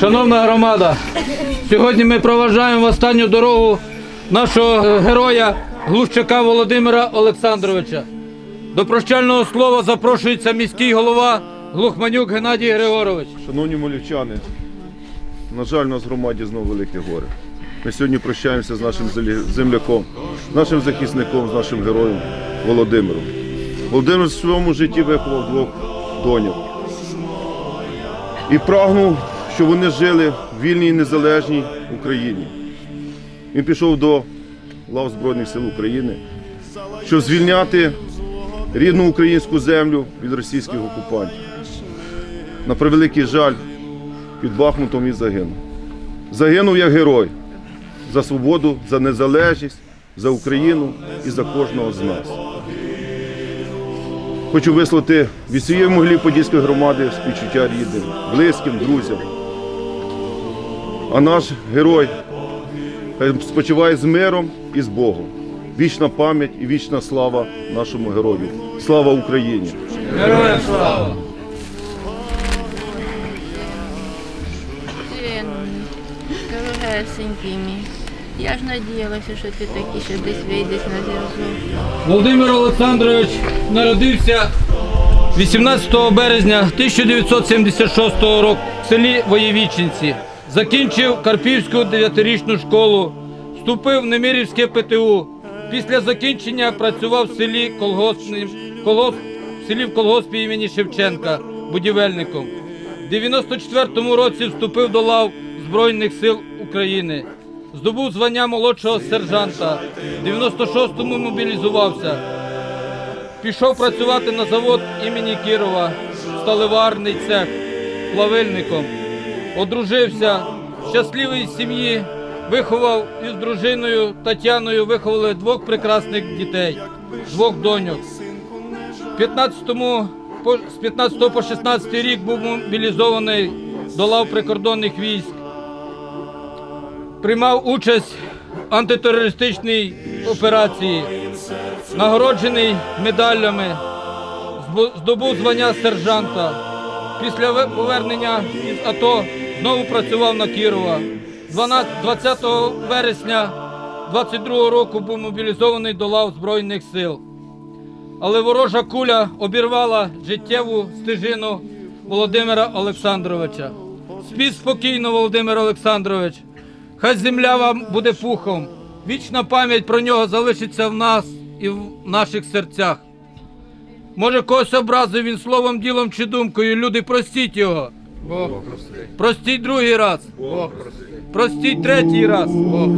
Шановна громада, сьогодні ми проважаємо в останню дорогу нашого е, героя Глущака Володимира Олександровича. До прощального слова запрошується міський голова Глухманюк Геннадій Григорович. Шановні молівчани, на жаль, у нас в громаді знову велике горе. Ми сьогодні прощаємося з нашим земляком, з нашим захисником, з нашим героєм Володимиром. Володимир в своєму житті виховав двох доньок і прагнув, щоб вони жили в вільній і незалежній Україні. Він пішов до лав Збройних сил України, щоб звільняти рідну українську землю від російських окупантів. На превеликий жаль, під Бахмутом він загинув. Загинув як герой за свободу, за незалежність, за Україну і за кожного з нас. Хочу висловити від цієї могилі Подільської громади співчуття рідним, близьким, друзям. А наш герой спочиває з миром і з Богом. Вічна пам'ять і вічна слава нашому герою. Слава Україні! Героям слава! Дорогесенький мій. Я ж надіялася, що ти такий ще десь вийдеш на зв'язок. Володимир Олександрович народився 18 березня 1976 року в селі Воєвіченці. Закінчив Карпівську 9-річну школу, вступив в Немирівське ПТУ. Після закінчення працював в селі колгоспним, колгосп, в селі в колгоспі імені Шевченка будівельником. В 94-му році вступив до лав Збройних сил України. Здобув звання молодшого сержанта. В 96-му мобілізувався. Пішов працювати на завод імені Кірова, сталеварний цех, плавильником. Одружився, щасливий сім'ї, виховав із дружиною Тетяною, виховали двох прекрасних дітей, двох доньок. В 15-му, по- з 15 по 16 рік був мобілізований до лав прикордонних військ. Приймав участь в антитерористичній операції, нагороджений медалями, здобув звання сержанта. Після повернення із АТО знову працював на Кірова. 12 20 вересня 22 року був мобілізований до лав Збройних сил. Але ворожа куля обірвала життєву стежину Володимира Олександровича. Спіть спокійно, Володимир Олександрович. Хай земля вам буде пухом. Вічна пам'ять про нього залишиться в нас і в наших серцях. Може, когось образив він словом, ділом чи думкою. Люди, простіть його. Бог простить. Простіть другий раз. Бог простить. Простіть третій раз. Бог.